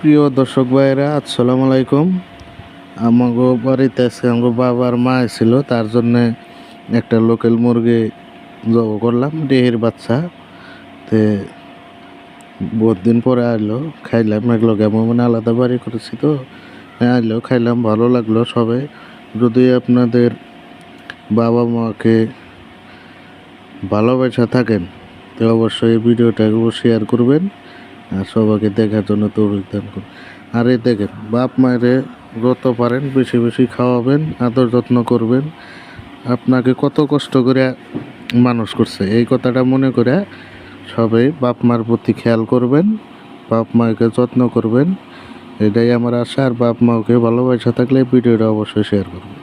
প্রিয় দর্শক ভাইরা আসসালামু আলাইকুম। আমাগো বাড়িতে আজকে আমার বাবার মা ছিল, তার জন্য একটা লোকাল মুরগি জব করলাম ডেহের বাচ্চা। তে বহুত দিন পরে আইলো, খাইলাম, এগুলো কেমন মানে আলাদা বাড়ি করেছি তো? হ্যাঁ আইলো, খাইলাম, ভালো লাগল সবাই যদি আপনাদের বাবা মাকে ভালোবাসা থাকেন, তো অবশ্যই ভিডিওটা শেয়ার করবেন। আর সবাইকে দেখার জন্য তৌফিক দান করুন। আর এই দেখেন, বাপ মায়েরে যত পারেন, বেশি বেশি খাওয়াবেন, আদর যত্ন করবেন। আপনাকে কত কষ্ট করে মানুষ করছে। এই কথাটা মনে করে সবাই বাপ মার প্রতি খেয়াল করবেন, বাপ মাকে যত্ন করবেন। এটাই আমার আশা, আর বাপ মাকে ভালোবাসা থাকলে ভিডিওটা অবশ্যই শেয়ার করবেন।